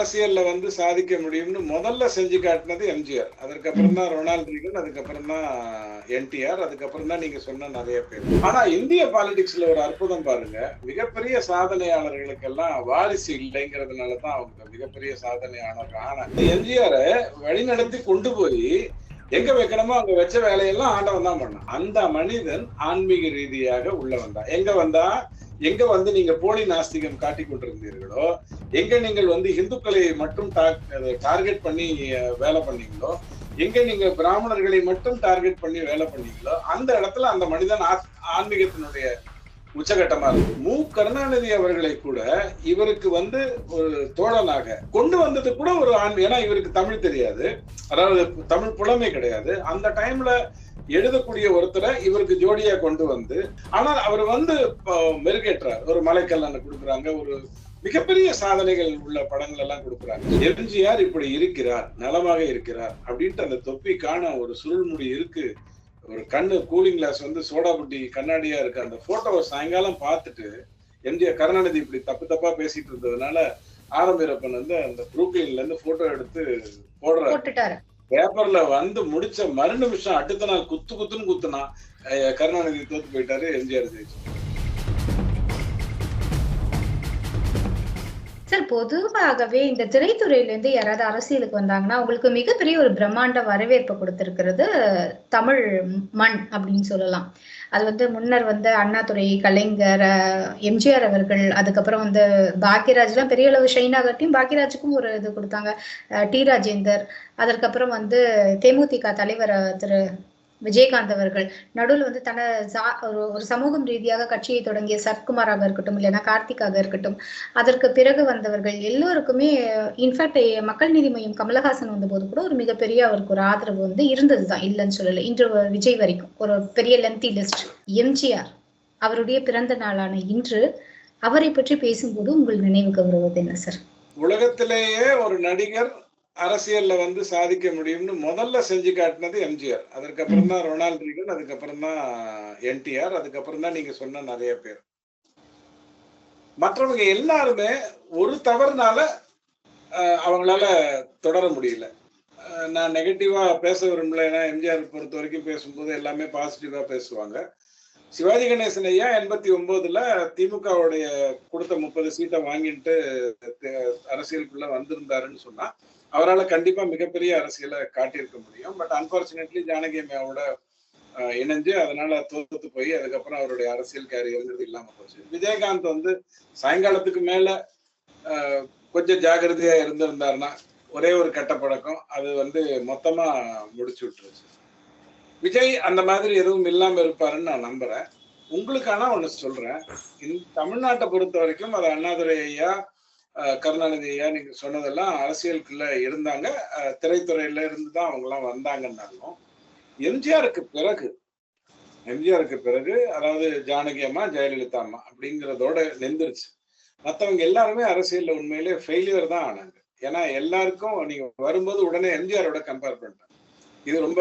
அரசியல்ல வந்து சாதிக்க முடியும்னு முதல்ல செஞ்சு காட்டினது எம்ஜிஆர். அதுக்கப்புறம் தான் ரொனால்ட் ரீகன் அதுக்கப்புறம் தான் என்டிஆர் அதுக்கப்புறம் தான் நீங்க சொன்ன நிறைய பேர். ஆனா இந்திய பாலிடிக்ஸ்ல ஒரு அற்புதம் பாருங்க. மிகப்பெரிய சாதனையாளர்களுக்கெல்லாம் வாரிசு இல்லைங்கிறதுனால தான் அவங்க மிகப்பெரிய சாதனையாளர் ஆனா எம்ஜிஆரை வழிநடத்தி கொண்டு போய் எங்க வைக்கணுமோ அங்க வச்ச வேலையெல்லாம் ஆண்டவன் தான் பண்ணான் அந்த மனிதன் ஆன்மீக ரீதியாக உள்ள வந்தான். எங்க வந்தா? எங்க வந்து நீங்க போலி நாஸ்திகம் காட்டிக் கொண்டிருந்தீர்களோ? எங்க நீங்கள் வந்து இந்துக்களை மட்டும் டார்கெட் பண்ணி வேலை பண்ணீங்களோ? எங்க நீங்க பிராமணர்களை மட்டும் டார்கெட் பண்ணி வேலை பண்ணீங்களோ? அந்த இடத்துல அந்த மனிதன் ஆத்- ஆன்மீகத்தினுடைய உச்சகட்டமா இருக்கு. மு. கருணாநிதி அவர்களை கூட இவருக்கு வந்து ஒரு தோழனாக கொண்டு வந்தது கூட ஒரு ஆண் ஏன்னா இவருக்கு தமிழ் தெரியாது. அதாவது தமிழ் புலமை கிடையாது. அந்த டைம்ல எழுதக்கூடிய ஒருத்தரை இவருக்கு ஜோடியா கொண்டு வந்து ஆனால் அவர் வந்து மெருகேற்றார். ஒரு மலைக்கல்லனை கொடுக்குறாங்க ஒரு மிகப்பெரிய சாதனைகள் உள்ள படங்கள் எல்லாம் கொடுக்குறாங்க. எம்ஜிஆர் இப்படி இருக்கிறார் நலமாக இருக்கிறார் அப்படின்ட்டு அந்த தொப்பிக்கான ஒரு சுருள்முடி இருக்கு. ஒரு கண்ணு கூலிங் கிளாஸ் வந்து சோடா புட்டி கண்ணாடியா இருக்கு அந்த போட்டோவை சாயங்காலம் பார்த்துட்டு எம்ஜிஆர் கருணாநிதி இப்படி தப்பு தப்பா பேசிட்டு இருந்ததுனால ஆரம்பிரப்பன் வந்து அந்த புரூக்லின்ல இருந்து போட்டோ எடுத்து போடுறாரு. பேப்பர்ல வந்து முடிச்ச மறு நிமிஷம் அடுத்த நாள் குத்து குத்துன்னு குத்துனா கருணாநிதி தோத்து போயிட்டாரு எம்ஜிஆர் ஜெயிச்சு. சார் பொதுவாகவே இந்த திரைத்துறையிலேருந்து யாராவது அரசியலுக்கு வந்தாங்கன்னா அவங்களுக்கு மிகப்பெரிய ஒரு பிரம்மாண்ட வரவேற்பு கொடுத்திருக்கிறது தமிழ் மண் அப்படின்னு சொல்லலாம். அது வந்து முன்னர் வந்து அண்ணாதுரை கலைஞர் எம்ஜிஆர் அவர்கள் அதுக்கப்புறம் வந்து பாக்யராஜ்லாம் பெரிய அளவு ஷைனாகட்டியும் பாக்யராஜுக்கும் ஒரு இது கொடுத்தாங்க. டி. ராஜேந்தர் அதற்கப்புறம் வந்து தேமுதிக தலைவர் திரு விஜயகாந்த் அவர்கள். நடுவில் வந்து தன ஒரு ஒரு சமூகம் ரீதியாக கட்சியை தொடங்கிய சரத்குமாராக இருக்கட்டும் இல்லைன்னா கார்த்திக்காக இருக்கட்டும் அதற்கு பிறகு வந்தவர்கள் எல்லோருக்குமே இன்ஃபேக்ட் மக்கள் நீதி மையம் கமலஹாசன் வந்தபோது கூட ஒரு மிகப்பெரிய அவருக்கு ஒரு ஆதரவு வந்து இருந்ததுதான். இல்லைன்னு சொல்லலை. இன்று விஜய் வரைக்கும். ஒரு பெரிய லென்த்தி லிஸ்ட் எம்ஜிஆர் அவருடைய பிறந்த நாளான இன்று அவரை பற்றி பேசும்போது உங்கள் நினைவுக்கு வருவது என்ன சார் உலகத்திலேயே ஒரு நடிகர் அரசியல்ல வந்து சாதிக்க முடியும்னு முதல்ல செஞ்சு காட்டினது எம்ஜிஆர். அதுக்கப்புறம் தான் ரொனால்ட் ரீகன் அதுக்கப்புறம் தான் என்டிஆர் அதுக்கப்புறம் தான் நீங்க சொன்ன நிறைய பேர். மற்றவங்க எல்லாருமே ஒரு தவறுனால அவங்களால தொடர முடியல. நான் நெகட்டிவா பேச விரும்பல. ஏன்னா எம்ஜிஆர் பொறுத்த வரைக்கும் பேசும்போது எல்லாமே பாசிட்டிவா பேசுவாங்க. சிவாஜி கணேசன் ஐயா எண்பத்தி ஒன்பதுல திமுகவுடைய கொடுத்த முப்பது சீட்டை வாங்கிட்டு அரசியலுக்குள்ள வந்திருந்தாருன்னு சொன்னா அவரால் கண்டிப்பா மிகப்பெரிய அரசியலை காட்டியிருக்க முடியும். பட் அன்பார்ச்சுனேட்லி ஜானகி அம்மாவோட இணைஞ்சு அதனால தோத்து போய் அதுக்கப்புறம் அவருடைய அரசியல் கேரியர்ங்கிறது இல்லாம போச்சு. விஜயகாந்த் வந்து சாயங்காலத்துக்கு மேல அஹ், கொஞ்சம் ஜாகிரதையா இருந்திருந்தாருன்னா ஒரே ஒரு கெட்ட பழக்கம். அது வந்து மொத்தமா முடிச்சு விட்டுருச்சு. விஜய் அந்த மாதிரி எதுவும் இல்லாம இருப்பாருன்னு நான் நம்புறேன். உங்களுக்கு ஆனா ஒண்ணு சொல்றேன். இந்த தமிழ்நாட்டை பொறுத்த வரைக்கும் அது அண்ணாதுரை ஐயா கருணாநிதியா நீங்க சொன்னதெல்லாம் அரசியலுக்குள்ள இருந்தாங்க. திரைத்துறையில இருந்து தான் அவங்க எல்லாம் வந்தாங்கன்னாலும் எம்ஜிஆருக்கு பிறகு எம்ஜிஆருக்கு பிறகு அதாவது ஜானகி அம்மா ஜெயலலிதா அம்மா அப்படிங்கிறதோட நின்றுச்சு. மற்றவங்க எல்லாருமே அரசியல்ல உண்மையிலேயே ஃபெயிலியர் தான் ஆனாங்க. ஏன்னா எல்லாருக்கும் நீங்க வரும்போது உடனே எம்ஜிஆரோட கம்பேர் பண்ணிட்டாங்க இது ரொம்ப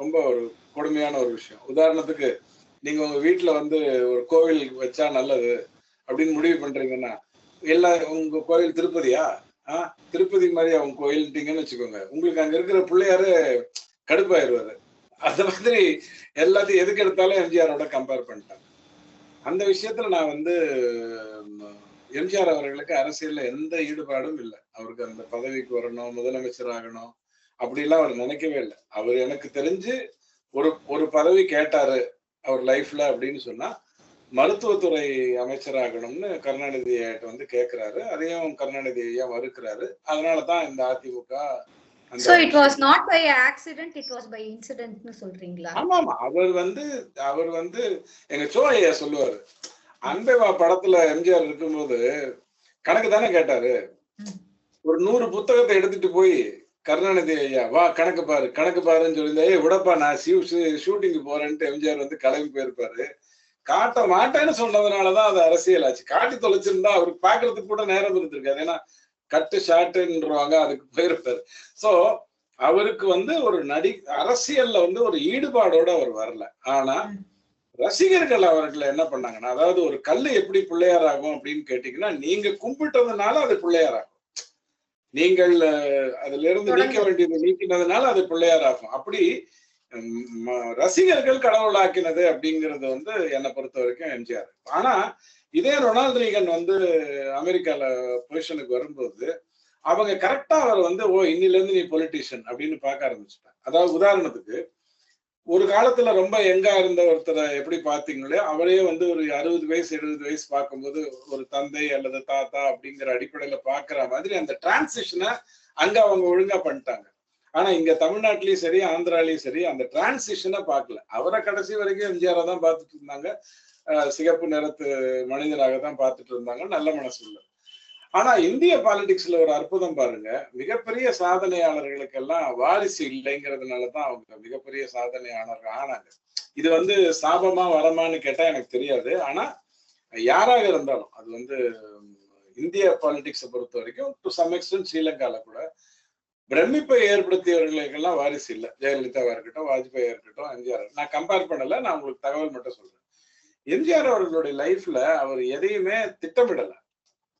ரொம்ப ஒரு கொடுமையான ஒரு விஷயம். உதாரணத்துக்கு நீங்க உங்க வீட்டுல வந்து ஒரு கோவில் வச்சா நல்லது அப்படின்னு முடிவு பண்றீங்கன்னா எல்லா உங்க கோயில் திருப்பதியா? ஆஹ் திருப்பதி மாதிரி அவங்க கோயில்ட்டீங்கன்னு வச்சுக்கோங்க. உங்களுக்கு அங்க இருக்கிற பிள்ளையாரு கடுப்பாயிருவாரு. அந்த மாதிரி எல்லாத்தையும் எதுக்கு எடுத்தாலும் எம்ஜிஆரோட கம்பேர் பண்ணிட்டாங்க அந்த விஷயத்துல நான் வந்து எம்ஜிஆர் அவர்களுக்கு அரசியல்ல எந்த ஈடுபாடும் இல்லை. அவருக்கு அந்த பதவிக்கு வரணும் முதலமைச்சர் ஆகணும் அப்படிலாம் அவர் நினைக்கவே இல்லை. அவர் எனக்கு தெரிஞ்சு ஒரு ஒரு பதவி கேட்டாரு அவர் லைஃப்ல அப்படின்னு சொன்னா மருத்துவத்துறை அமைச்சராகணும்னு கருணாநிதி ஐயாட்ட வந்து கேக்குறாரு. அதையும் கருணாநிதி ஐயா மறுக்கிறாரு. அதனாலதான் இந்த AIADMK so it was not by accident it was by இன்சிடென்ட்னு சொல்றீங்களா? ஆமா ஆமா அவர் வந்து அவர் வந்து எங்க சோ ஐயா சொல்லுவாரு. அன்பேவா படத்துல எம்ஜிஆர் இருக்கும்போது கணக்கு தானே கேட்டாரு. ஒரு நூறு புத்தகத்தை எடுத்துட்டு போய் கருணாநிதி ஐயா வா கணக்கு பாரு கணக்கு பாருன்னு சொல்லியிருந்தா ஏய் விடப்பா நான் ஷூட்டிங் போறேன்ட்டு எம்ஜிஆர் வந்து கிளம்பி போயிருப்பாரு. காட்ட மாட்டேன்னு சொன்னதுனாலதான் அது அரசியல் ஆச்சு. காட்டி தொலைச்சிருந்தா அவருக்கு பாக்குறதுக்கு கூட நேரம் இருந்திருக்காது. ஏன்னா கட்டு ஷாட்டுன்றவாங்க அதுக்கு போயிருப்பாரு. சோ அவருக்கு வந்து ஒரு நடி அரசியல்ல வந்து ஒரு ஈடுபாடோட அவர் வரல. ஆனா. ரசிகர்கள் அவர்களை என்ன பண்ணாங்கன்னா அதாவது ஒரு கல்லு எப்படி பிள்ளையார் ஆகும் அப்படின்னு கேட்டீங்கன்னா நீங்க கும்பிட்டதுனால அது பிள்ளையார் ஆகும் நீங்கள் அதுல இருந்து நீக்க. வேண்டியது நீக்கினதுனால அது பிள்ளையார் ஆகும் அப்படி ரசிகர்கள் கடவுளாக்கினது அப்படிங்கறது வந்து என்னை பொறுத்த வரைக்கும் எம்ஜிஆர். ஆனா இதே ரொனால்டு ரீகன் வந்து அமெரிக்கால பொசிஷனுக்கு வரும்போது அவங்க கரெக்டா அவர் வந்து ஓ இன்னில இருந்து நீ பொலிட்டிஷியன் அப்படின்னு பார்க்க ஆரம்பிச்சுட்டாங்க. அதாவது உதாரணத்துக்கு ஒரு காலத்துல ரொம்ப எங்கா இருந்த ஒருத்தரை எப்படி பாத்தீங்களோ அவரே வந்து ஒரு அறுபது வயசு எழுபது வயசு பார்க்கும்போது ஒரு தந்தை அல்லது தாத்தா அப்படிங்கிற அடிப்படையில பாக்குற மாதிரி அந்த டிரான்சிஷனை அங்க அவங்க ஒழுங்கா பண்ணிட்டாங்க. ஆனா இங்க தமிழ்நாட்டிலயும் சரி ஆந்திராலயும் சரி அந்த டிரான்சிஷனை பார்க்கல. அவரை கடைசி வரைக்கும் எம்ஜிஆரை தான் பார்த்துட்டு இருந்தாங்க. சிகப்பு நிறத்து மனிதராக தான் பார்த்துட்டு இருந்தாங்க. நல்ல மனசு இல்லை ஆனா இந்திய பாலிடிக்ஸ்ல ஒரு அற்புதம் பாருங்க. மிகப்பெரிய சாதனையாளர்களுக்கெல்லாம் வாரிசு இல்லைங்கிறதுனாலதான் அவங்க மிகப்பெரிய சாதனையாளர்கள் ஆனாங்க. இது வந்து சாபமா வரமான்னு கேட்டா எனக்கு தெரியாது. ஆனா யாராக இருந்தாலும் அது வந்து இந்திய பாலிடிக்ஸை பொறுத்த வரைக்கும் டு சம் எக்ஸ்டென்ட் ஸ்ரீலங்கால கூட பிரமிப்பை ஏற்படுத்தியவர்களுக்கெல்லாம் வாரிசு இல்லை. ஜெயலலிதாவா இருக்கட்டும் வாஜ்பாயா இருக்கட்டும் எம்ஜிஆர் நான் கம்பேர் பண்ணல நான் உங்களுக்கு தகவல் மட்டும் சொல்றேன். எம்ஜிஆர் அவர்களுடைய லைஃப்ல அவர் எதையுமே திட்டமிடல.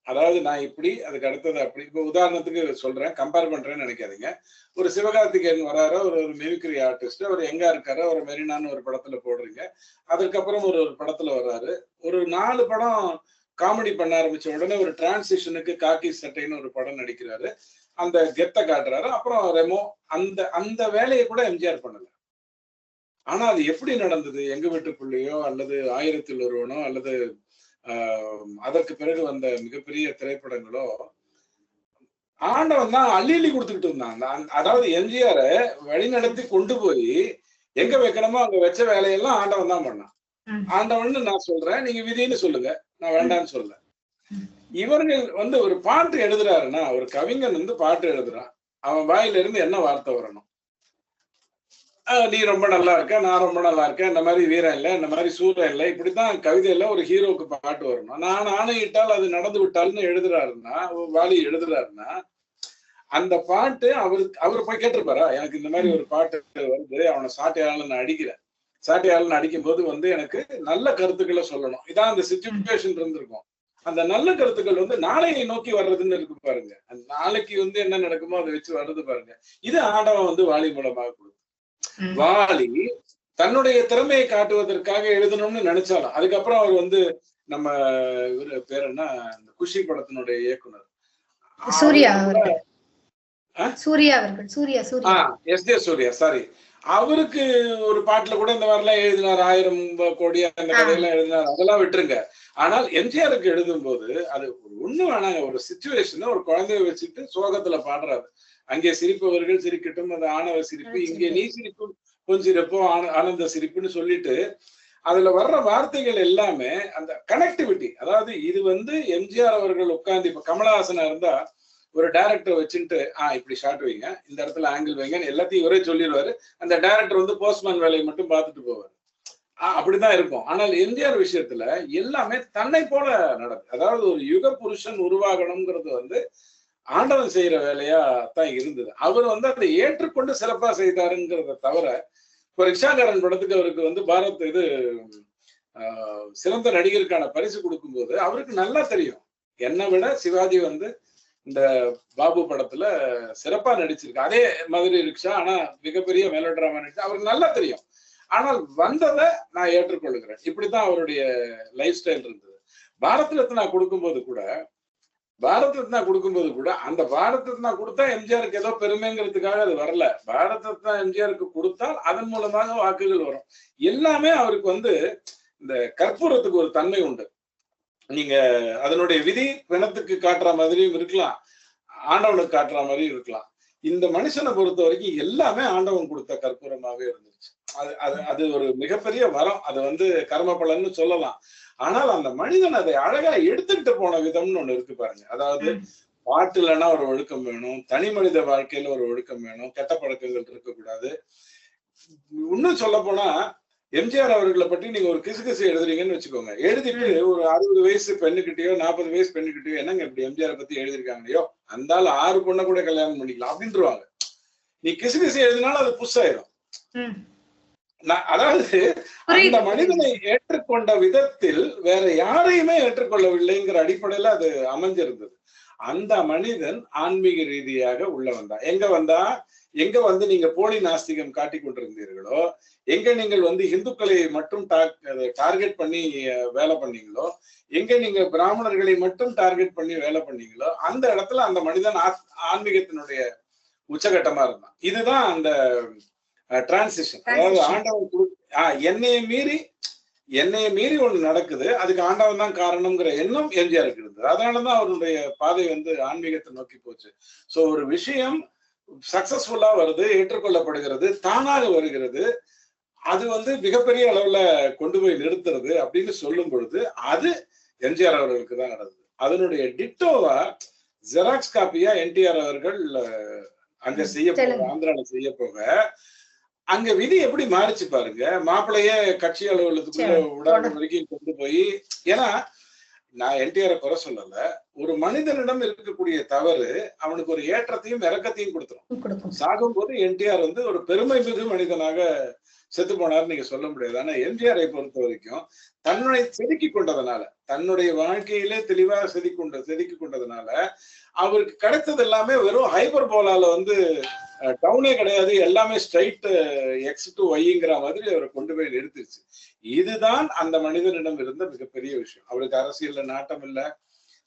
அதாவது நான் இப்படி அதுக்கு அடுத்தது அப்படி. இப்போ உதாரணத்துக்கு சொல்றேன் கம்பேர் பண்றேன்னு நினைக்காதீங்க. ஒரு சிவகார்த்திகேயன் வராரு ஒரு ஒரு மிமிக்ரி ஆர்டிஸ்ட் அவர் எங்க இருக்காரு? ஒரு மெரினான்னு ஒரு படத்துல போடுறீங்க. அதுக்கப்புறம் ஒரு ஒரு படத்துல வர்றாரு ஒரு நாலு படம் காமெடி பண்ண ஆரம்பிச்ச உடனே ஒரு டிரான்சிஷனுக்கு காக்கி சட்டைன்னு ஒரு படம் நடிக்கிறாரு. அந்த கெத்தை காட்டுறாரு. அப்புறம் ரெமோ அந்த அந்த வேலையை கூட எம்ஜிஆர் பண்ணல. ஆனா அது எப்படி நடந்தது? எங்க வீட்டு பிள்ளையோ அல்லது ஆயிரத்தில் ஒருவனோ அல்லது அதற்கு பிறகு வந்த மிகப்பெரிய திரைப்படங்களோ ஆண்டவன் தான் அள்ளி அள்ளி கொடுத்துக்கிட்டு இருந்தான். அதாவது எம்ஜிஆரை வழிநடத்தி கொண்டு போய் எங்க வைக்கணுமோ அங்க வச்ச வேலையெல்லாம் ஆண்டவன் தான் பண்ணான். ஆண்டவன் நான் சொல்றேன். நீங்க விதின்னு சொல்லுங்க. நான் வேண்டாம்னு சொல்ல ம். இவர்கள் வந்து ஒரு பாட்டு எழுதுறாருன்னா ஒரு கவிஞன் வந்து பாட்டு எழுதுறான். அவன் வாயில இருந்து என்ன வார்த்தை வரணும்? ஆஹ் நீ ரொம்ப நல்லா இருக்க நான் ரொம்ப நல்லா இருக்கேன் இந்த மாதிரி வீரம் இல்லை இந்த மாதிரி சூரம் இல்லை இப்படித்தான் கவிதையில ஒரு ஹீரோவுக்கு பாட்டு வரணும். நான் ஆணையிட்டால் அது நடந்து விட்டால்னு எழுதுறாருன்னா வாலி எழுதுறாருன்னா அந்த பாட்டு அவருக்கு அவர் போய் கேட்டிருப்பாரா? எனக்கு இந்த மாதிரி ஒரு பாட்டு வருது அவனை சாட்டையாளன் நான் அடிக்கிறேன். சாட்டையாளன் அடிக்கும் போது வந்து எனக்கு நல்ல கருத்துக்களை சொல்லணும். இதான் அந்த சுச்சுவேஷன் இருந்திருக்கும். அந்த நல்ல கருத்துக்கள் வந்து நாளையை நோக்கி வர்றதுன்னு இருக்கு பாருங்க. அந்த நாளைக்கு வந்து என்ன நடக்குமோ அதை வச்சு வர்றது பாருங்க. இது ஆண்டவன் வந்து வாலி மூலமாக கொடுக்கும். வாலி தன்னுடைய திறமையை காட்டுவதற்காக எழுதணும்னு நினைச்சாலும் அதுக்கப்புறம் அவர் வந்து நம்ம இவரு பேர் என்ன? இந்த குஷி படத்தினுடைய இயக்குனர். சூர்யா சூர்யா அவர்கள். Surya Surya. S. J. Surya sorry அவருக்கு ஒரு பாட்டுல கூட இந்த மாதிரி எல்லாம் எழுதினார் ஆயிரம் கோடி அந்த. கதையெல்லாம் எழுதினார். அதெல்லாம் விட்டுருங்க. ஆனால் எம்ஜிஆருக்கு எழுதும் போது அது ஒண்ணு வேணாங்க. ஒரு சுச்சுவேஷன் ஒரு குழந்தைய வச்சுட்டு சோகத்துல பாடுறாரு. அங்கே சிரிப்பவர்கள் சிரிக்கட்டும் அது ஆணவ சிரிப்பு இங்கே நீ சிரிப்பும் கொஞ்சிருப்போ ஆன- ஆனந்த சிரிப்புன்னு சொல்லிட்டு அதுல வர்ற வார்த்தைகள் எல்லாமே அந்த கனெக்டிவிட்டி அதாவது இது வந்து எம்ஜிஆர் அவர்கள் உட்கார்ந்து இப்ப கமலஹாசனா இருந்தா ஒரு டைரக்டர் வச்சுட்டு ஆ இப்படி ஷார்ட் வைங்க. இந்த இடத்துல ஆங்கிள் வைங்கன்னு எல்லாத்தையும் இவரே சொல்லிடுவாரு. அந்த டைரக்டர் வந்து போஸ்ட்மேன் வேலையை மட்டும் பார்த்துட்டு போவார். அப்படிதான் இருக்கும். ஆனால் எம்ஜிஆர் விஷயத்துல எல்லாமே தன்னை போல நடக்கும் அதாவது ஒரு யுக புருஷன் உருவாகணுங்கிறது வந்து ஆண்டவன் செய்யற வேலையா தான் இருந்தது. அவர் வந்து அதை ஏற்றுக்கொண்டு சிறப்பா செய்தாருங்கிறத தவிர இப்போ ரிக்ஷாகாரன் படத்துக்கு அவருக்கு வந்து பாரத் இது ஆஹ், சிறந்த நடிகருக்கான பரிசு கொடுக்கும்போது அவருக்கு நல்லா தெரியும். என்னை விட சிவாஜி வந்து இந்த பாபு படத்துல சிறப்பா நடிச்சிருக்கு. அதே மாதிரி ரிக்ஷா ஆனா மிகப்பெரிய மெலோ டிராமா நடிச்சு அவருக்கு நல்லா தெரியும். ஆனால் வந்ததை நான் ஏற்றுக்கொள்கிறேன். இப்படித்தான் அவருடைய லைஃப் ஸ்டைல் இருந்தது. பாரத் ரத்னா கொடுக்கும்போது கூட பாரத் ரத்னா கொடுக்கும்போது கூட அந்த பாரத் ரத்னா கொடுத்தா எம்ஜிஆருக்கு ஏதோ பெருமைங்கிறதுக்காக அது வரல. பாரத் ரத்னா எம்ஜிஆருக்கு கொடுத்தால் அதன் மூலமாக வாக்குகள் வரும். எல்லாமே அவருக்கு வந்து இந்த கற்பூரத்துக்கு ஒரு தன்மை உண்டு. நீங்க அதனுடைய விதி பிணத்துக்கு காட்டுற மாதிரியும் இருக்கலாம் ஆண்டவனுக்கு காட்டுற மாதிரியும் இருக்கலாம். இந்த மனுஷனை பொறுத்த வரைக்கும் எல்லாமே ஆண்டவன் கொடுத்த கற்பூரமாவே இருந்துச்சு. அது அது அது ஒரு மிகப்பெரிய வரம். அது வந்து கர்ம பலன்னு சொல்லலாம். ஆனால் அந்த மனிதன் அதை அழகா எடுத்துக்கிட்டு போன விதம்னு ஒண்ணு இருக்கு பாருங்க. அதாவது. பாட்டுலன்னா ஒரு ஒழுக்கம் வேணும் தனி மனித வாழ்க்கையில ஒரு ஒழுக்கம் வேணும் கெட்ட பழக்கங்கள் இருக்கக்கூடாது. இன்னும் சொல்ல போனா எம்ஜிஆர் அவர்களை பற்றி நீங்க ஒரு கிசுகிசு எழுதுறீங்கன்னு வச்சுக்கோங்க. எழுதிட்டு ஒரு அறுபது வயசு பெண்ணுகிட்டயோ நாற்பது வயசு பெண்ணுகிட்டயோ என்னங்க இப்படி எம்ஜிஆர் பத்தி எழுதிருக்காங்களையோ அந்த ஆள் ஆறு பொண்ணை கூட கல்யாணம் பண்ணிக்கலாம் அப்படின்ட்டுருவாங்க நீ கிசுகிசு எழுதினாலும் அது புஷாயிரும் அதாவது அந்த மனிதனை ஏற்றுக்கொண்ட விதத்தில் வேற யாரையுமே ஏற்றுக்கொள்ளவில்லைங்கிற அடிப்படையில அது அமைஞ்சிருந்தது. அந்த மனிதன் ஆன்மீக ரீதியாக உள்ள வந்தான். எங்க வந்தா? எங்க வந்து நீங்க போலி நாஸ்திகம் காட்டிக் கொண்டிருந்தீர்களோ? எங்க நீங்கள் வந்து இந்துக்களை மட்டும் டார்கெட் பண்ணி வேலை பண்ணீங்களோ? எங்க நீங்க பிராமணர்களை மட்டும் டார்கெட் பண்ணி வேலை பண்ணீங்களோ? அந்த இடத்துல அந்த மனிதன் ஆன்மீகத்தினுடைய உச்சகட்டமா இருந்தான். இதுதான் அந்த டிரான்சிஷன் அதாவது. ஆண்டவன் என்னைய மீறி என்னைய மீறி ஒண்ணு நடக்குது அதுக்கு ஆண்டவன் தான் காரணம்ங்கிற எண்ணம் எம்ஜிஆருக்கு இருந்தது அதனாலதான் அவருடைய பாதை வந்து ஆன்மீகத்தை நோக்கி போச்சு. சோ ஒரு விஷயம் சக்சஸ்ஃபுல்லா வருது ஏற்றுக்கொள்ளப்படுகிறது தானாக வருகிறது. அது வந்து மிகப்பெரிய அளவுல கொண்டு போய் நிறுத்துறது அப்படின்னு சொல்லும் பொழுது அது எம்ஜிஆர் அவர்களுக்கு தான் நடந்தது. அதனுடைய டிட்டோவா ஜெராக்ஸ் காப்பியா என்டிஆர் அவர்கள் அங்க செய்ய போக. ஆந்திரால செய்ய போக அங்க விதி எப்படி மாறிச்சு பாருங்க. மாப்பிள்ளையே கட்சி அலுவலகத்துக்குள்ள. விடாத வரைக்கும் கொண்டு போய் ஏன்னா நான் என்டிஆரை குறை சொல்லல. ஒரு மனிதனிடம் இருக்கக்கூடிய தவறு அவனுக்கு ஒரு ஏற்றத்தையும் இறக்கத்தையும் கொடுத்துரும். கொடுக்கும். சாகும்போது என்டிஆர் வந்து ஒரு பெருமை மிகு மனிதனாக செத்து போனார் நீங்க சொல்ல முடியாது. ஆனா எம்ஜிஆரை பொறுத்த வரைக்கும் தன்னுடைய செதுக்கி கொண்டதுனால தன்னுடைய வாழ்க்கையிலே தெளிவா செதுக்கி கொண்ட செதுக்கி கொண்டதுனால அவருக்கு கிடைத்தது எல்லாமே வெறும் ஹைபர் போலால வந்து டவுனே கிடையாது. எல்லாமே ஸ்ட்ரைட் எக்ஸ் டு ஒய்ங்கிற மாதிரி அவரை கொண்டு போய் நிறுத்திருச்சு. இதுதான் அந்த மனிதனிடம் இருந்த மிகப்பெரிய விஷயம். அவருக்கு அரசியல்ல நாட்டம் இல்ல.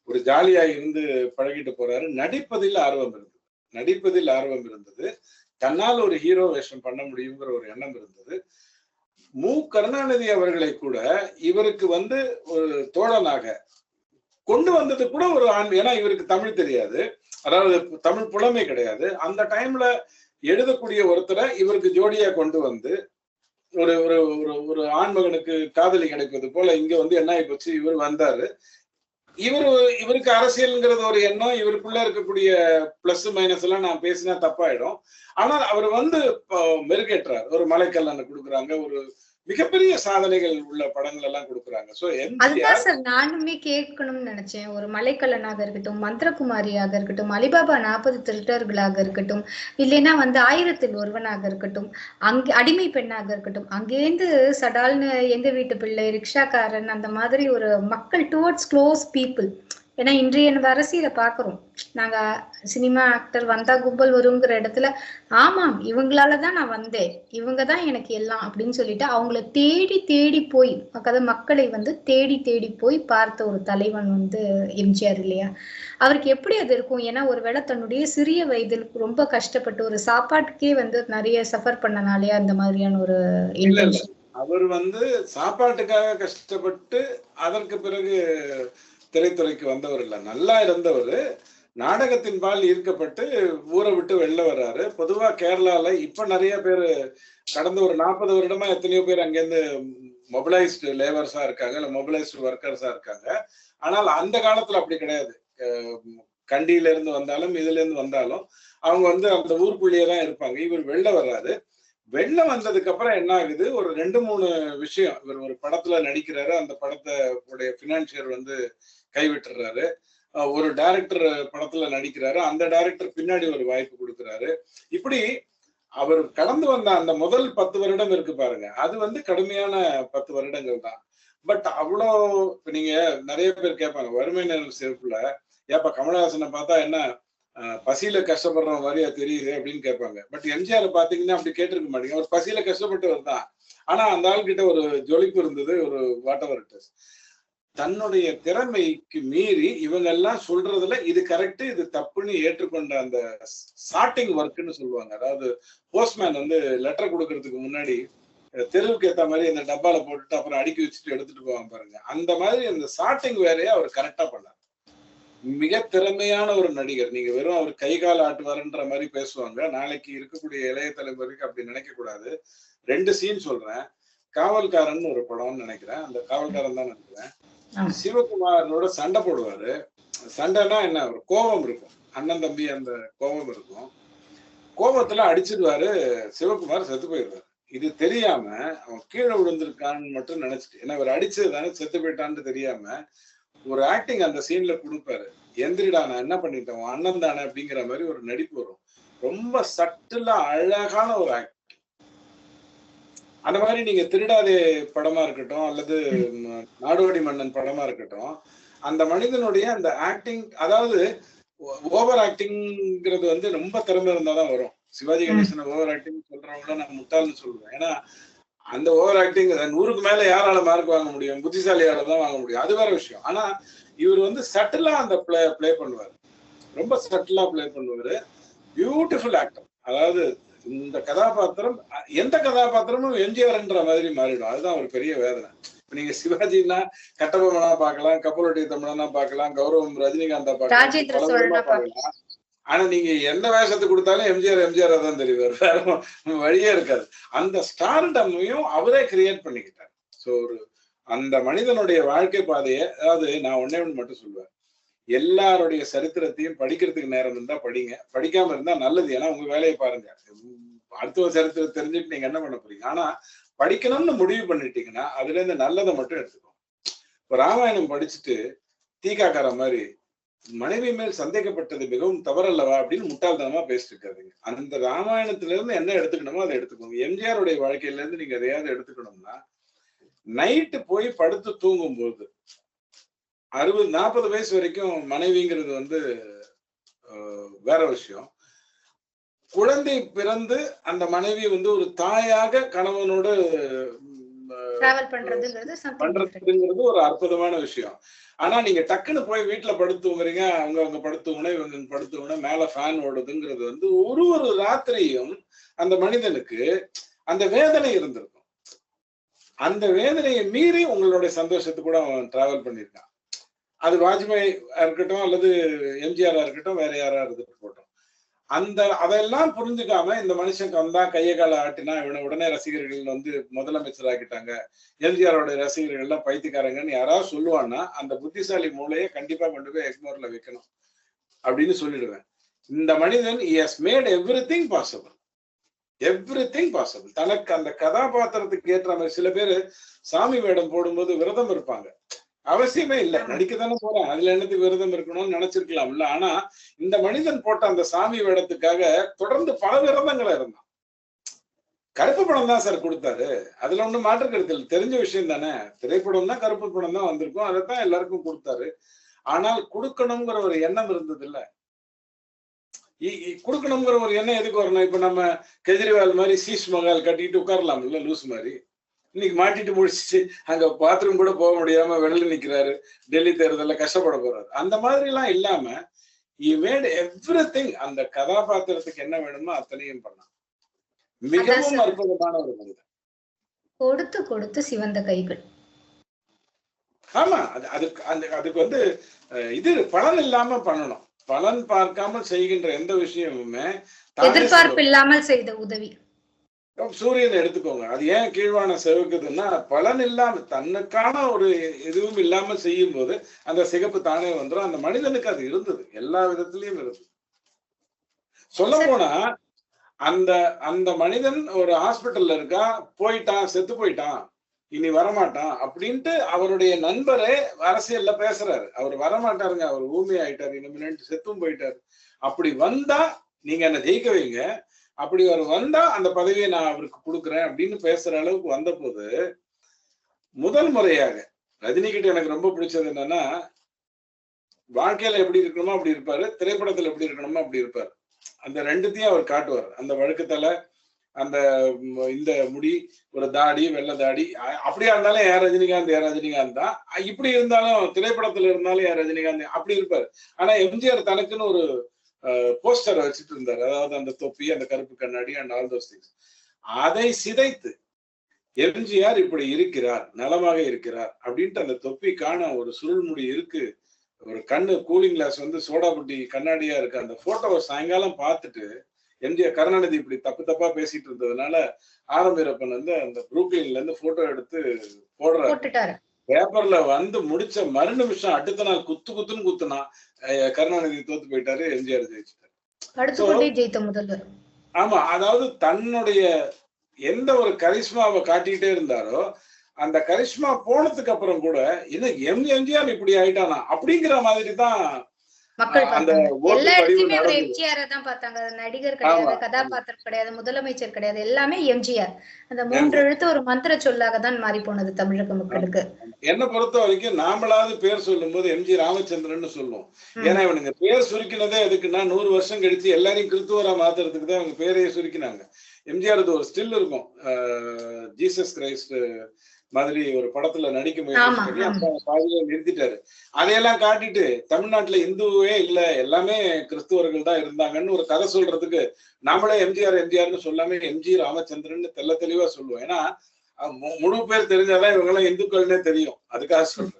ஒரு ஜாலியா இருந்து பழகிட்டு போறாரு. நடிப்பதில் ஆர்வம் இருந்தது. நடிப்பதில் ஆர்வம் இருந்தது. தன்னால் ஒரு ஹீரோ வேஷம் பண்ண முடியுங்கிற ஒரு எண்ணம் இருந்தது. மு. கருணாநிதி அவர்களை கூட இவருக்கு வந்து ஒரு தோழனாக கொண்டு வந்தது கூட ஒரு ஆண் ஏன்னா இவருக்கு தமிழ் தெரியாது. அதாவது தமிழ் புலமை கிடையாது. அந்த டைம்ல எழுதக்கூடிய ஒருத்தரை இவருக்கு ஜோடியா கொண்டு வந்து ஒரு ஒரு ஒரு ஒரு ஆண்மகனுக்கு காதலி கிடைப்பது போல இங்க வந்து என்ன ஆகி போச்சு? இவர் வந்தாரு. இவர் இவருக்கு அரசியல்ங்கிறது ஒரு எண்ணம் இவருக்குள்ள இருக்கக்கூடிய பிளஸ் மைனஸ் எல்லாம் நான் பேசினா தப்பாயிடும். ஆனால் அவர் வந்து மெருகேற்றார். ஒரு மலைக்கல்லனை கொடுக்குறாங்க ஒரு மிகப்பெரிய சாதனைகள் உள்ள படங்கள் எல்லாம் கொடுக்குறாங்க. சோ அதுதான் சார் நானுமே கேட்கணும்னு நினைச்சேன். ஒரு மலைக்கல்லனாக இருக்கட்டும் மந்திரகுமாரியாக இருக்கட்டும் அலிபாபா நாற்பது திருடர்களாக இருக்கட்டும் இல்லைன்னா வந்து ஆயிரத்தில் ஒருவனாக இருக்கட்டும் அங்கே அடிமை பெண்ணாக இருக்கட்டும் அங்கேருந்து சடால்னு எங்க வீட்டு பிள்ளை ரிக்ஷாக்காரன் அந்த மாதிரி ஒரு மக்கள் டுவர்ட்ஸ் க்ளோஸ் பீப்புள் ஏன்னா இன்றைய நம்ம அரசியலை பார்க்குறோம். நாங்க சினிமா ஆக்டர் வந்தா கும்பல் வருங்கிற இடத்துல ஆமாம் இவங்களால தான் நான் வந்தேன். இவங்க தான் எனக்கு எல்லாம் அப்படின்னு சொல்லிட்டு அவங்கள தேடி தேடி போய் அதாவது மக்களை வந்து தேடி தேடி போய் பார்த்த ஒரு தலைவன் வந்து எம்ஜிஆர் இல்லையா? அவருக்கு எப்படி அது இருக்கும்? ஏன்னா ஒருவேளை தன்னுடைய சிறிய வயதில் ரொம்ப கஷ்டப்பட்டு ஒரு சாப்பாட்டுக்கே வந்து நிறைய சஃபர் பண்ணனாலே அந்த மாதிரியான ஒரு. அவர் வந்து சாப்பாட்டுக்காக கஷ்டப்பட்டு அதற்கு பிறகு திரைத்துறைக்கு வந்தவர் இல்ல. நல்லா இருந்தவர். நாடகத்தின் பால் ஈர்க்கப்பட்டு ஊரை விட்டு வெளில வர்றாரு. பொதுவா கேரளால இப்ப நிறைய பேர் கடந்த ஒரு நாற்பது வருடமா எத்தனையோ பேர் அங்கேருந்து மொபிலைஸ்டு லேபர்ஸா இருக்காங்க இல்ல மொபிலைஸ்டு ஒர்க்கர்ஸா இருக்காங்க. ஆனால் அந்த காலத்துல அப்படி கிடையாது. கண்டியில இருந்து வந்தாலும் இதுல இருந்து வந்தாலும் அவங்க வந்து அந்த ஊருக்குள்ளேயே தான் இருப்பாங்க. இவர் வெளில வர்றாரு. வெளில வந்ததுக்கு அப்புறம் என்ன ஆகுது? ஒரு ரெண்டு மூணு விஷயம். இவர் ஒரு படத்துல நடிக்கிறாரு. அந்த படத்தை உடைய பினான்சியர் வந்து கைவிட்டுறாரு. ஒரு டைரக்டர் படத்துல நடிக்கிறாரு. அந்த டைரக்டர் பின்னாடி ஒரு வாய்ப்பு கொடுக்குறாரு. இப்படி அவர் கடந்து வந்த அந்த முதல் பத்து வருடம் இருக்கு பாருங்க. அது வந்து கடுமையான பத்து வருடங்கள் தான். பட் அவ்வளோ இப்போ நீங்க நிறைய பேர் கேட்பாங்க வறுமை நிழல் சிறப்புல ஏப்பா கமலஹாசனை பார்த்தா என்ன பசியில கஷ்டப்படுற மாதிரியா தெரியுது? அப்படின்னு கேட்பாங்க. பட் எம்ஜிஆர் பாத்தீங்கன்னா அப்படி கேட்டிருக்க மாட்டீங்க. அவர் பசியில கஷ்டப்பட்டவர் தான். ஆனா அந்த ஆள் கிட்ட ஒரு ஜொலிப்பு இருந்தது ஒரு வாட் எவர் இட் தன்னுடைய திறமைக்கு மீறி இவங்க எல்லாம் சொல்றதுல இது கரெக்ட் இது தப்புன்னு ஏற்றுக்கொண்ட அந்த ஸ்டார்டிங் ஒர்க்னு சொல்லுவாங்க. அதாவது போஸ்ட்மேன் வந்து லெட்டர் கொடுக்கறதுக்கு முன்னாடி தெருவுக்கு ஏத்த மாதிரி அந்த டப்பால போட்டுட்டு அப்புறம் அடுக்கி வச்சுட்டு எடுத்துட்டு போவாங்க பாருங்க. அந்த மாதிரி அந்த சார்ட்டிங் வேலையை அவர் கரெக்டா பண்ணார். மிக திறமையான ஒரு நடிகர். நீங்க வெறும் அவர் கை கால் ஆட்டுவாருன்ற மாதிரி பேசுவாங்க. நாளைக்கு இருக்கக்கூடிய இளைய தலைமுறைக்கு அப்படி நினைக்க கூடாது. ரெண்டு சீன் சொல்றேன். காவல்காரன் ஒரு படம்னு நினைக்கிறேன். அந்த காவல்காரன் தான் நினைக்கிறேன் சிவகுமாரனோட சண்டை போடுவாரு. சண்டைனா என்ன? ஒரு கோபம் இருக்கும். அண்ணன் தம்பி அந்த கோபம் இருக்கும். கோபத்துல அடிச்சிடுவாரு. சிவகுமார் செத்து போயிடுவாரு. இது தெரியாம அவன் கீழே விழுந்திருக்கான்னு மட்டும் நினைச்சிட்டு ஏன்னா அவர் அடிச்சது தானே செத்து போயிட்டான்னு தெரியாம ஒரு ஆக்டிங் அந்த சீன்ல கொடுப்பாரு. எந்திரிடா நான் என்ன பண்ணிட்டேன்? அண்ணன் தானே அப்படிங்கிற மாதிரி ஒரு நடிப்பு வரும். ரொம்ப சட்டிலா அழகான ஒரு ஆக்டிங் அந்த மாதிரி நீங்க திருடாதே படமா இருக்கட்டும் அல்லது ம், நாடோடி மன்னன் படமா இருக்கட்டும் அந்த மனிதனுடைய அந்த ஆக்டிங் அதாவது ஓவர் ஆக்டிங்கிறது வந்து ரொம்ப திறமை இருந்தாதான் வரும். சிவாஜி கணேசன் ஓவர் ஆக்டிங் சொல்றவங்கள நான் முட்டாள்னு சொல்லுவேன். ஏன்னா அந்த ஓவர் ஆக்டிங் நூறுக்கு மேல யாரால மார்க் வாங்க முடியும்? புத்திசாலியால தான் வாங்க முடியும். அது வேற விஷயம். ஆனா இவர் வந்து சட்டிலா அந்த பிளே பிளே பண்ணுவார். ரொம்ப சட்டிலா பிளே பண்ணுவாரு. பியூட்டிஃபுல் ஆக்டர் அதாவது இந்த கதாபாத்திரம் எந்த கதாபாத்திரமும் எம்ஜிஆர்ன்ற மாதிரி மாறிடும். அதுதான் ஒரு பெரிய வேதனை. நீங்க சிவாஜின்னா கட்டபொம்மனா பார்க்கலாம் கப்பலொட்டி தமிழனா பார்க்கலாம் கௌரவம் ரஜினிகாந்தா பார்க்கலாம் ஆனா நீங்க எந்த வேஷத்தை கொடுத்தாலும் எம்ஜிஆர் எம்ஜிஆர் தான் தெரிவார். வேற வழியே இருக்காது. அந்த ஸ்டார்டமையும் அவரே கிரியேட் பண்ணிக்கிட்டார். சோ ஒரு அந்த மனிதனுடைய வாழ்க்கை பாதையை அதாவது நான் ஒன்னே ஒன்று மட்டும் சொல்லுவேன் எல்லாருடைய சரித்திரத்தையும் படிக்கிறதுக்கு நேரம் இருந்தா படிங்க. படிக்காம இருந்தா நல்லது. ஏன்னா உங்க வேலையை பாருங்க. அடுத்த சரித்திரம் தெரிஞ்சுட்டு நீங்க என்ன பண்ண போறீங்க? ஆனா படிக்கணும்னு முடிவு பண்ணிட்டீங்கன்னா அதுல இருந்து நல்லதை மட்டும் எடுத்துக்கோங்க. இப்ப ராமாயணம் படிச்சுட்டு தீக்காக்கார மாதிரி மனைவி மேல் சந்தேகப்பட்டது மிகவும் தவறல்லவா அப்படின்னு முட்டாள்தனமா பேசிட்டு இருக்காதுங்க. அந்த ராமாயணத்துல இருந்து என்ன எடுத்துக்கணுமோ அதை எடுத்துக்கோங்க. எம்ஜிஆருடைய வாழ்க்கையில இருந்து நீங்க எதையாவது எடுத்துக்கணும்னா நைட்டு போய் படுத்து தூங்கும் போது அறுபது நாற்பது வயசு வரைக்கும் மனைவிங்கிறது வந்து வேற விஷயம். குழந்தை பிறந்து அந்த மனைவி வந்து ஒரு தாயாக கணவனோட பண்றதுங்கிறது ஒரு அற்புதமான விஷயம். ஆனா நீங்க டக்குன்னு போய் வீட்டுல படுத்துவீங்க அவங்க அவங்க படுத்துவனே இவங்க படுத்துவனே மேல ஃபேன் ஓடுதுங்கிறது வந்து ஒரு ஒரு ராத்திரியும் அந்த மனிதனுக்கு அந்த வேதனை இருந்திருக்கும். அந்த வேதனையை மீறி உங்களுடைய சந்தோஷத்துக்கு கூட அவன் டிராவல் பண்ணியிருக்கான். அது வாஜ்பாய் இருக்கட்டும் அல்லது எம்ஜிஆரா இருக்கட்டும் வேற யாரா இருந்துட்டு போட்டோம் அந்த அதெல்லாம் புரிஞ்சுக்காம இந்த மனுஷன் வந்தா கையை கால ஆட்டினா இவனை உடனே ரசிகர்கள் வந்து முதலமைச்சர் ஆக்கிட்டாங்க எம்ஜிஆரோட ரசிகர்கள் எல்லாம் பைத்தியக்காரங்கன்னு யாராவது சொல்லுவான்னா அந்த புத்திசாலி மூளையை கண்டிப்பா கொண்டு போய் எக்மோர்ல வைக்கணும் அப்படின்னு சொல்லிடுவேன். இந்த மனிதன் has made everything possible everything possible தனக்கு அந்த கதாபாத்திரத்துக்கு ஏற்ற மாதிரி சில பேர் சாமி வேடம் போடும்போது விரதம் இருப்பாங்க. அவசியமே இல்ல. நடிக்க தானே போறேன். அதுல என்னத்துக்கு விரதம் இருக்கணும்னு நினைச்சிருக்கலாம் இல்ல ஆனா இந்த மனிதன் போட்ட அந்த சாமி வேடத்துக்காக தொடர்ந்து பல விரதங்களை இருந்தான். கருப்பு படம் தான் சார் கொடுத்தாரு. அதுல ஒண்ணு மாற்று கருத்து தெரிஞ்ச விஷயம் தானே. திரைப்படம் தான் கருப்பு படம் தான் வந்திருக்கும். அதைத்தான் எல்லாருக்கும் கொடுத்தாரு. ஆனால் கொடுக்கணுங்கிற ஒரு எண்ணம் இருந்தது இல்ல கொடுக்கணுங்கிற ஒரு எண்ணம் எதுக்கு வரணும்? இப்ப நம்ம கெஜ்ரிவால் மாதிரி சீஷ் மகால் கட்டிட்டு உட்காரலாம் இல்ல லூஸ் மாதிரி. இன்னைக்கு மாட்டிட்டு முடிச்சிச்சு. அங்க பாத்ரூம் கூட போக முடியாம வெளில நிக்கிறாரு. டெல்லி தேர்தல்ல கஷ்டப்பட போறாரு. அந்த மாதிரி எல்லாம் இல்லாம மேட் எவ்ரி திங் அந்த கதாபாத்திரத்துக்கு என்ன வேணுமோ அத்தனையும் பண்ணான். மிகவும் அற்புதமான ஒரு மனிதன். கொடுத்து கொடுத்து சிவந்த கைகள். ஆமா அது அதுக்கு அந்த அதுக்கு வந்து இது பலன் இல்லாம பண்ணணும். பலன் பார்க்காமல் செய்கின்ற எந்த விஷயமுமே எதிர்பார்ப்பு இல்லாமல் செய்த உதவி. சூரியனை எடுத்துக்கோங்க. அது ஏன் கீழ்வான செவக்குதுன்னா பலன் இல்லாம தன்னுக்கான ஒரு எதுவும் இல்லாம செய்யும் போது அந்த சிகப்பு தானே வந்துடும் அந்த மனிதனுக்கு அது இருந்தது. எல்லா விதத்திலயும் இருந்தது. சொல்ல போனா அந்த அந்த மனிதன் ஒரு ஹாஸ்பிட்டல்ல இருக்கா போயிட்டான் செத்து போயிட்டான். இனி வரமாட்டான் அப்படின்ட்டு அவருடைய நண்பரே அரசியல்ல பேசுறாரு. அவர் வரமாட்டாருங்க. அவர் ஊமி ஆயிட்டாரு இனிமேட்டு செத்தும் போயிட்டாரு. அப்படி வந்தா நீங்க என்ன ஜெயிக்க வைங்க. அப்படி அவர் வந்தா அந்த பதவியை நான் அவருக்கு கொடுக்குறேன் அப்படின்னு பேசுற அளவுக்கு வந்த போது முதல் முறையாக ரஜினி கிட்ட எனக்கு ரொம்ப பிடிச்சது என்னன்னா வாழ்க்கையில எப்படி இருக்கணுமோ அப்படி இருப்பாரு திரைப்படத்துல எப்படி இருக்கணுமோ அப்படி இருப்பாரு. அந்த ரெண்டுத்தையும் அவர் காட்டுவார். அந்த வழுக்கத்தல அந்த இந்த முடி ஒரு தாடி வெள்ளை தாடி அப்படியா இருந்தாலும் ஏன் ரஜினிகாந்த் ஏன் ரஜினிகாந்த் தான். இப்படி இருந்தாலும் திரைப்படத்துல இருந்தாலும் ஏன் ரஜினிகாந்த் அப்படி இருப்பாரு. ஆனா எம்ஜிஆர் தனக்குன்னு ஒரு போஸ்டர் வச்சுட்டு இருந்தார். அதாவது அந்த தொப்பி அந்த கருப்பு கண்ணாடி அண்ட் ஆல் தோஸ் திங்ஸ் அதை சிதைத்து எம்ஜிஆர் இப்படி இருக்கிறார் நலமாக இருக்கிறார் அப்படின்ட்டு அந்த தொப்பிக்கான ஒரு சுருள்முடி இருக்கு. ஒரு கண்ணு கூலிங் கிளாஸ் வந்து சோடா புட்டி கண்ணாடியா இருக்கு. அந்த போட்டோவை சாயங்காலம் பார்த்துட்டு எம்ஜிஆர் கருணாநிதி இப்படி தப்பு தப்பா பேசிட்டு இருந்ததுனால ஆரம்பிரப்பன் வந்து அந்த புரூக்லின்ல இருந்து போட்டோ எடுத்து போடுறாரு. பேப்பர்ல வந்து முடிச்ச மறு நிமிஷம் அடுத்த நாள் குத்து குத்துன்னு குத்துனா கருணாநிதி தோத்து போயிட்டாரு எம்ஜிஆர் ஜெயிச்சிட்டாரு. ஆமா அதாவது தன்னுடைய எந்த ஒரு கரிஷ்மாவை காட்டிக்கிட்டே இருந்தாரோ அந்த கரிஷ்மா போனதுக்கு அப்புறம் கூட இன்னும் எம் எம்ஜிஆர் இப்படி ஆயிட்டானா? அப்படிங்கிற மாதிரி தான் மக்கள் அந்த எல்லா நடந்தது. எம்ஜிஆர் தான் பார்த்தாங்க. அது நடிகர் கிடையாது. கதாபாத்திரம் கிடையாது முதலமைச்சர் கிடையாது எல்லாமே எம்ஜிஆர். அந்த மூன்று எழுத்து ஒரு மந்திர சொல்லாக தான் மாறி போனது தமிழக மக்களுக்கு. என்ன பொறுத்த வரைக்கும் நாமளாவது பேர் சொல்லும்போது எம்ஜி ராமச்சந்திரன் சொல்லுவோம். ஏன்னா இவனுங்க பேர் சுருக்கினதே எதுக்குன்னா நூறு வருஷம் கழிச்சு எல்லாரையும் கிறிஸ்துவரா மாத்துறதுக்கு தான் அவங்க பேரையே சுருக்கினாங்க. எம்ஜிஆர் ஒரு ஸ்டில் இருக்கும். ஜீசஸ் கிரைஸ்ட் மாதிரி ஒரு படத்துல நடிக்க முயற்சி பண்ணி. அப்புறம் பாதியில நிறுத்திட்டாரு. அதையெல்லாம் காட்டிட்டு தமிழ்நாட்டுல இந்துவே இல்ல எல்லாமே கிறிஸ்துவர்கள் தான் இருந்தாங்கன்னு ஒரு கதை சொல்றதுக்கு நாமளே எம்ஜிஆர் எம்ஜிஆர்னு சொல்லாம எம்ஜி ராமச்சந்திரன் தெள்ள தெளிவா சொல்லுவோம். ஏன்னா முழு பேர் தெரிஞ்சாதான் இவங்க எல்லாம் இந்துக்கள்னே தெரியும். அதுக்காக சொல்றேன்.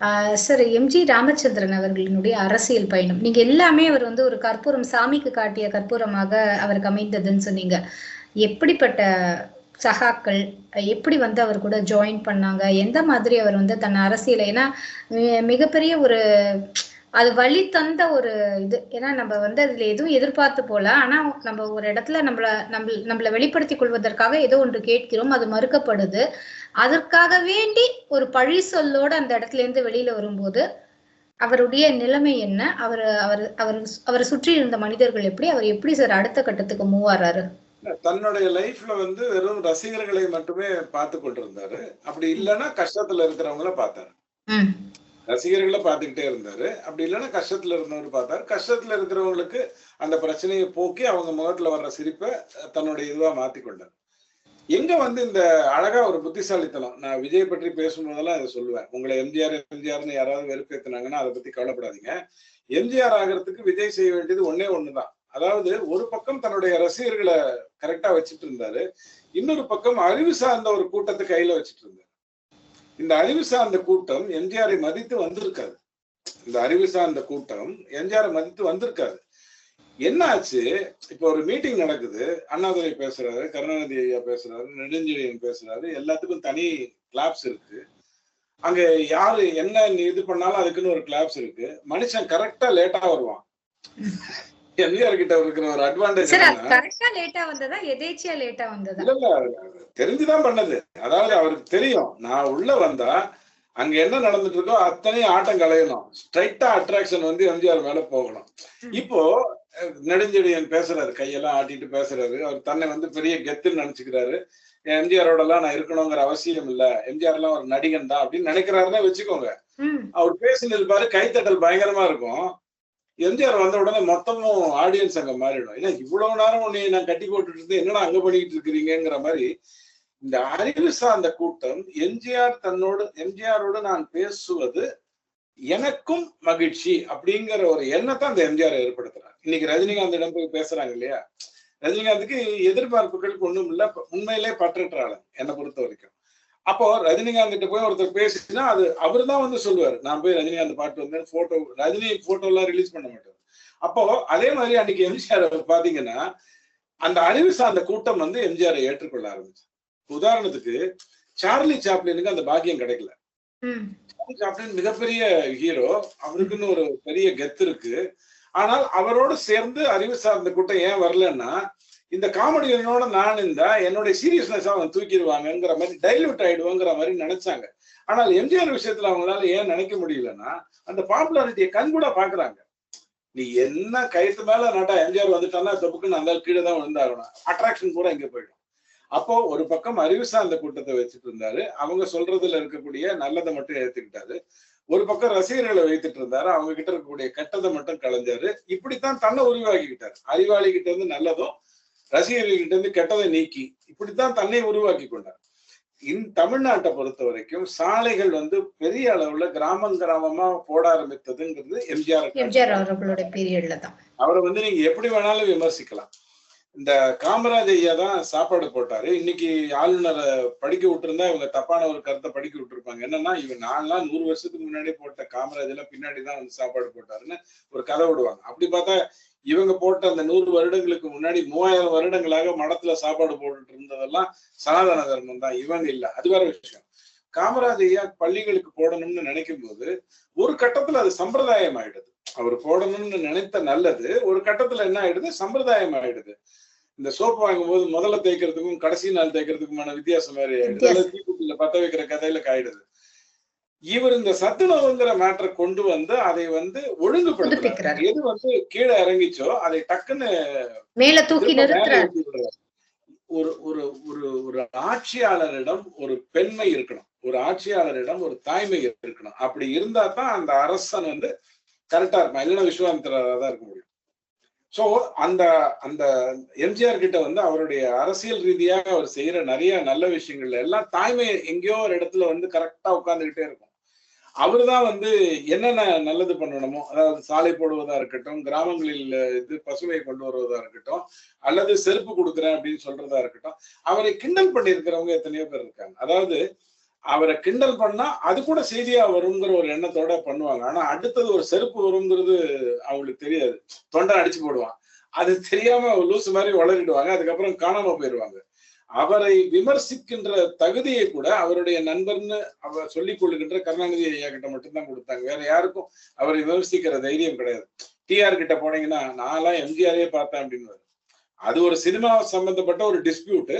ஆஹ் சார் எம்ஜி ராமச்சந்திரன் அவர்களினுடைய அரசியல் பயணம். நீங்க எல்லாமே அவர் வந்து ஒரு கற்பூரம் சாமிக்கு காட்டிய கற்பூரமாக அவருக்கு அமைந்ததுன்னு சொன்னீங்க. எப்படிப்பட்ட சகாக்கள் எப்படி வந்து அவர் கூட ஜாயின் பண்ணாங்க எந்த மாதிரி அவர் வந்து தன் அரசியலை ஏன்னா மிகப்பெரிய ஒரு அது வழி தந்த ஒரு இது. ஏன்னா நம்ம வந்து அதுல எதுவும் எதிர்பார்த்து போல ஆனா நம்ம ஒரு இடத்துல நம்மள நம்ம நம்மள வெளிப்படுத்திக் கொள்வதற்காக ஏதோ ஒன்று கேட்கிறோம் அது மறுக்கப்படுது. அதற்காக வேண்டி ஒரு பழி சொல்லோட அந்த இடத்துல இருந்து வெளியில வரும்போது அவருடைய நிலைமை என்ன? அவர் அவர் அவர் அவரை சுற்றி இருந்த மனிதர்கள் எப்படி? அவர் எப்படி சார் அடுத்த கட்டத்துக்கு மூவ் ஆறாரு? தன்னுடைய லைஃப்ல வந்து வெறும் ரசிகர்களை மட்டுமே பார்த்து கொண்டிருந்தாரு. அப்படி இல்லைன்னா கஷ்டத்துல இருக்கிறவங்கள பார்த்தாரு. ரசிகர்களை பார்த்துக்கிட்டே இருந்தாரு. அப்படி இல்லைன்னா கஷ்டத்துல இருந்தவர் பார்த்தாரு. கஷ்டத்துல இருக்கிறவங்களுக்கு அந்த பிரச்சனையை போக்கி அவங்க முகத்துல வர்ற சிரிப்பை தன்னுடைய இதுவா மாத்தி கொண்டார். எங்க வந்து இந்த அழகா ஒரு புத்திசாலித்தனம் நான் விஜய் பற்றி பேசும்போதெல்லாம் அதை சொல்லுவேன். உங்களை எம்ஜிஆர் எம்ஜிஆர்னு யாராவது வெறுப்பேத்துனாங்கன்னா அதை பத்தி கவலைப்படாதீங்க. எம்ஜிஆர் ஆகிறதுக்கு விஜய் செய்ய வேண்டியது ஒன்னே ஒண்ணுதான். அதாவது ஒரு பக்கம் தன்னுடைய ரசிகர்களை கரெக்டா வச்சுட்டு இருந்தாரு இன்னொரு பக்கம் அறிவு சார்ந்த ஒரு கூட்டத்தை கையில வச்சுட்டு இருந்தாரு. இந்த அறிவு சார்ந்த கூட்டம் எம்ஜிஆரை மதித்து வந்திருக்காது. இந்த அறிவு சார்ந்த கூட்டம் எம்ஜிஆரை மதித்து வந்திருக்காது. என்ன ஆச்சு? இப்ப ஒரு மீட்டிங் நடக்குது. அண்ணாதுரை பேசுறாரு கருணாநிதி ஐயா பேசுறாரு நெடுஞ்செழியன் பேசுறாரு எல்லாத்துக்கும் தனி கிளாப்ஸ் இருக்கு. அங்க யாரு என்ன நீ இது பண்ணாலும் அதுக்குன்னு ஒரு கிளாப்ஸ் இருக்கு. மனுஷன் கரெக்டா லேட்டா வருவான். எம்ஜிஆர் கிட்ட இருக்கிற ஒரு அட்வான்டேஜ் சார் அது கரெக்டா லேட்டா வந்ததா எதேச்சியா லேட்டா வந்ததா? இல்ல தெரிஞ்சுதான் பண்ணது. அதாவது அவருக்கு தெரியும். நான் உள்ள வந்தா அங்க என்ன நடந்துட்டு இருக்கோ அத்தனையும் ஆட்டம் கலையணும். ஸ்ட்ரைட்டா அட்ராக்ஷன் வந்து எம்ஜிஆர் மேல போகணும். இப்போ நெடுஞ்செழியன் பேசுறாரு கையெல்லாம் ஆட்டிட்டு பேசுறாரு. அவர் தன்னை வந்து பெரிய கெத்துன்னு நினைச்சுக்கிறாரு. எம்ஜிஆரோட எல்லாம் நான் இருக்கணுங்கிற அவசியம் இல்ல. எம்ஜிஆர் எல்லாம் ஒரு நடிகன் தான் அப்படின்னு நினைக்கிறாருன்னா வச்சுக்கோங்க. அவர் பேசினது பாரு கைத்தட்டல் பயங்கரமா இருக்கும். எம்ஜிஆர் வந்த உடனே மொத்தமும் ஆடியன்ஸ் அங்க மாறிடும். ஏன்னா இவ்வளவு நேரம் உன்னை நான் கட்டி போட்டுட்டு இருந்து என்னடா அங்க பண்ணிட்டு இருக்கிறீங்கிற மாதிரி இந்த அறிவு சார்ந்த கூட்டம் எம்ஜிஆர் தன்னோடு எம்ஜிஆரோடு நான் பேசுவது எனக்கும் மகிழ்ச்சி அப்படிங்கிற ஒரு எண்ணத்தை அந்த எம்ஜிஆர் ஏற்படுத்துறாரு. இன்னைக்கு ரஜினிகாந்திடம் போய் பேசுறாங்க இல்லையா? ரஜினிகாந்துக்கு எதிர்பார்ப்புகளுக்கு ஒண்ணும் இல்ல. உண்மையிலே பற்றற்ற என்னை பொறுத்த வரைக்கும். அப்போ ரஜினிகாந்த் கிட்ட போய் ஒருத்தர் பேசினா அது அவர் தான் வந்து சொல்லுவாரு நான் போய் ரஜினிகாந்த் பாட்டு வந்தேன் போட்டோ ரஜினி போட்டோ எல்லாம் ரிலீஸ் பண்ண மாட்டார் அப்போ அதே மாதிரி அன்னைக்கு எம்ஜிஆர் பாத்தீங்கன்னா அந்த அறிவு சார்ந்த கூட்டம் வந்து எம்ஜிஆரை ஏற்றுக்கொள்ள ஆரம்பிச்சு. உதாரணத்துக்கு சார்லி சாப்ளினுக்கு அந்த பாக்கியம் கிடைக்கல. சார்லி சாப்ளின் மிகப்பெரிய ஹீரோ அவருக்குன்னு ஒரு பெரிய கெத்து இருக்கு. ஆனால் அவரோடு சேர்ந்து அறிவு சார்ந்த கூட்டம் ஏன் வரலன்னா இந்த காமெடியனோட நான் இருந்தா என்னுடைய சீரியஸ்னஸ் அவன் தூக்கிடுவாங்கிற மாதிரி டைல்யூட் ஆயிடுவோங்கிற மாதிரி நினைச்சாங்க. ஆனால் எம்ஜிஆர் விஷயத்துல அவங்களால ஏன் நினைக்க முடியலன்னா அந்த பாப்புலாரிட்டியை கண்கூட பாக்குறாங்க நீ என்ன கயிற்று மேல நட்டா எம்ஜிஆர் வந்துட்டான்னா தொப்புக்குன்னு அந்த கீழே தான் விழுந்தாகணும். அட்ராக்ஷன் கூட இங்க போயிடும். அப்போ ஒரு பக்கம் அறிவு சார்ந்த கூட்டத்தை வச்சுட்டு இருந்தாரு. அவங்க சொல்றதுல இருக்கக்கூடிய நல்லதை மட்டும் ஏத்துக்கிட்டாரு. ஒரு பக்கம் ரசிகர்களை வைத்துட்டு இருந்தாரு. அவங்க கிட்ட இருக்கக்கூடிய கெட்டதை மட்டும் கலைஞ்சாரு. இப்படித்தான் தன்னை உருவாக்கிக்கிட்டாரு. அறிவாளி கிட்ட இருந்து நல்லதும் ரசிகர்கள் கிட்ட இருந்து கெட்டதை நீக்கி இப்படித்தான் தன்னை உருவாக்கி கொண்டார். இன் தமிழ்நாட்டை பொறுத்த வரைக்கும் சாலைகள் வந்து பெரிய அளவுல கிராமம் கிராமமா போட ஆரம்பித்ததுங்கிறது எம்ஜிஆர் எம்ஜிஆர் அவர்களுடைய பீரியட்ல தான். அவரை வந்து நீங்க எப்படி வேணாலும் விமர்சிக்கலாம். இந்த காமராஜ் ஐயா தான் சாப்பாடு போட்டாரு. இன்னைக்கு ஆளுநரை படிக்க விட்டுருந்தா இவங்க தப்பான ஒரு கருத்தை படிக்க விட்டுருப்பாங்க. என்னன்னா இவன் நான்லாம் நூறு வருஷத்துக்கு முன்னாடி போட்ட காமராஜ் எல்லாம் பின்னாடி தான் வந்து சாப்பாடு போட்டாருன்னு ஒரு கதை விடுவாங்க. அப்படி பார்த்தா இவங்க போட்ட அந்த நூறு வருடங்களுக்கு முன்னாடி மூவாயிரம் வருடங்களாக மடத்துல சாப்பாடு போட்டுட்டு இருந்ததெல்லாம் சனாதன தர்மம் தான். இவங்க இல்ல. அது வேற விஷயம். காமராஜ் ஐயா பள்ளிகளுக்கு போடணும்னு நினைக்கும் போது ஒரு கட்டத்துல அது சம்பிரதாயம் ஆயிடுது அவர் போடணும்னு நினைத்த நல்லது ஒரு கட்டத்துல என்ன ஆயிடுது? சம்பிரதாயம் ஆயிடுது இந்த சோப்பு வாங்கும்போது முதல்ல தேய்க்கிறதுக்கும் கடைசி நாள் தேய்க்கிறதுக்குமான வித்தியாசம் வேற ஆயிடுது. தீக்குட்டில பத்த வைக்கிற கதையில காயிடுது. இவர் இந்த சத்துணவுங்கிற மேட்டரை கொண்டு வந்து அதை வந்து ஒழுங்குபடுத்துறாரு. எது வந்து கீழே இறங்கிச்சோ அதை டக்குன்னு மேல தூக்கி. ஒரு ஒரு ஒரு ஒரு ஆட்சியாளரிடம் ஒரு பெண்மை இருக்கணும். ஒரு ஆட்சியாளரிடம் ஒரு தாய்மை இருக்கணும். அப்படி இருந்தா தான் அந்த அரசன் வந்து கரெக்டா இருக்கும் இல்லைன்னா விஸ்வாமித்திரா தான் இருக்க முடியும். சோ அந்த அந்த எம்ஜிஆர் கிட்ட வந்து அவருடைய அரசியல் ரீதியாக அவர் செய்யற நிறைய நல்ல விஷயங்கள்ல எல்லாம் தாய்மை எங்கேயோ ஒரு இடத்துல வந்து கரெக்டா உட்கார்ந்துகிட்டே இருக்கும். அவர்தான் வந்து என்னென்ன நல்லது பண்ணணுமோ அதாவது சாலை போடுவதா இருக்கட்டும் கிராமங்களில் இது பசுமையை கொண்டு வருவதா இருக்கட்டும் அல்லது செருப்பு கொடுக்குறேன் அப்படின்னு சொல்றதா இருக்கட்டும் அவரை கிண்டல் பண்ணியிருக்கிறவங்க எத்தனையோ பேர் இருக்காங்க. அதாவது அவரை கிண்டல் பண்ணா அது கூட செய்தியா வருங்கிற ஒரு எண்ணத்தோட பண்ணுவாங்க. ஆனா அடுத்தது ஒரு செருப்பு வருங்கிறது அவங்களுக்கு தெரியாது. தொண்டை அடிச்சு போடுவான். அது தெரியாம லூசு மாதிரி வளரிடுவாங்க. அதுக்கப்புறம் காணாம போயிடுவாங்க அவரை விமர்சிக்கின்ற தகுதியை கூட அவருடைய நண்பர்னு அவர் சொல்லிக் கொள்ளுகின்ற கருணாநிதி ஐயா கிட்ட மட்டும்தான் கொடுத்தாங்க. வேற யாருக்கும் அவரை விமர்சிக்கிற தைரியம் கிடையாது. டிஆர் கிட்ட போனீங்கன்னா நான்லாம் எம்ஜிஆரே பார்த்தேன் அப்படின்னு அது ஒரு சினிமா சம்பந்தப்பட்ட ஒரு டிஸ்பியூட்டு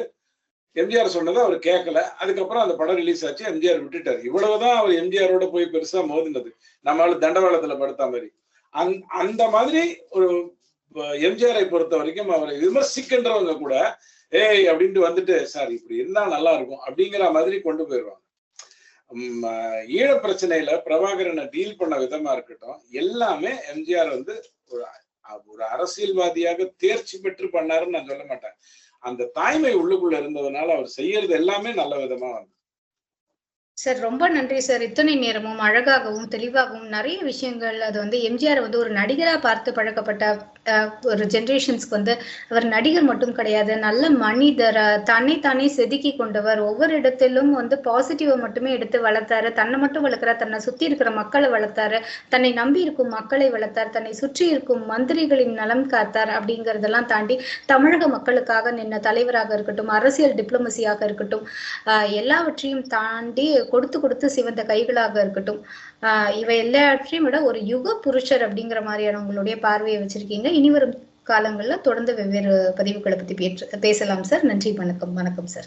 எம்ஜிஆர் சொன்னதை அவர் கேட்கல. அதுக்கப்புறம் அந்த படம் ரிலீஸ் ஆச்சு. எம்ஜிஆர் விட்டுட்டார். இவ்வளவுதான் அவர் எம்ஜிஆரோட போய் பெருசா மோதினது. நம்மளால தண்டவாளத்துல படுத்த மாதிரி. அந் அந்த மாதிரி ஒரு எம்ஜிஆரை பொறுத்த வரைக்கும் அவரை விமர்சிக்கின்றவங்க கூட ஏய் அப்படின்ட்டு வந்துட்டு சார் இப்படி இருந்தா நல்லா இருக்கும் அப்படிங்கிற மாதிரி கொண்டு போயிடுவாங்க. ஈழ பிரச்சனையில பிரபாகரனை டீல் பண்ண விதமா இருக்கட்டும் எல்லாமே எம்ஜிஆர் வந்து ஒரு ஒரு அரசியல்வாதியாக தேர்ச்சி பெற்று பண்ணாருன்னு நான் சொல்ல மாட்டேன். அந்த தாய்மை உள்ளுக்குள்ள இருந்ததுனால அவர் செய்யறது எல்லாமே நல்ல விதமா வந்து சார் ரொம்ப நன்றி சார். இத்தனை நேரமும் அழகாகவும் தெளிவாகவும் நிறைய விஷயங்கள் அது வந்து எம்ஜிஆர் வந்து ஒரு நடிகரா பார்த்து பழக்கப்பட்ட ஒரு ஜென்ரேஷன்ஸ்க்கு வந்து அவர் நடிகர் மட்டும் கிடையாது நல்ல மனிதர் தன்னை தானே செதுக்கி கொண்டவர். ஒவ்வொரு இடத்திலும் வந்து பாசிட்டிவை மட்டுமே எடுத்து வளர்த்தாரு. தன்னை மட்டும் வளர்க்கிறார். தன்னை சுத்தி இருக்கிற மக்களை வளர்த்தாரு. தன்னை நம்பி இருக்கும் மக்களை வளர்த்தார். தன்னை சுற்றி இருக்கும் மந்திரிகளின் நலம் காத்தார் அப்படிங்கறதெல்லாம் தாண்டி தமிழக மக்களுக்காக நின்ன தலைவராக இருக்கட்டும் அரசியல் டிப்ளமசியாக இருக்கட்டும் எல்லாவற்றையும் தாண்டி கொடுத்து கொடுத்து சிவந்த கைகளாக இருக்கட்டும். ஆஹ் இவை எல்லாவற்றையும் விட ஒரு யுக புருஷர் அப்படிங்கிற மாதிரியான உங்களுடைய பார்வையை வச்சிருக்கீங்க. இனி வரும் காலங்கள்ல தொடர்ந்து வெவ்வேறு பதிவுகளை பத்தி பேசலாம் சார். நன்றி வணக்கம் வணக்கம் சார்.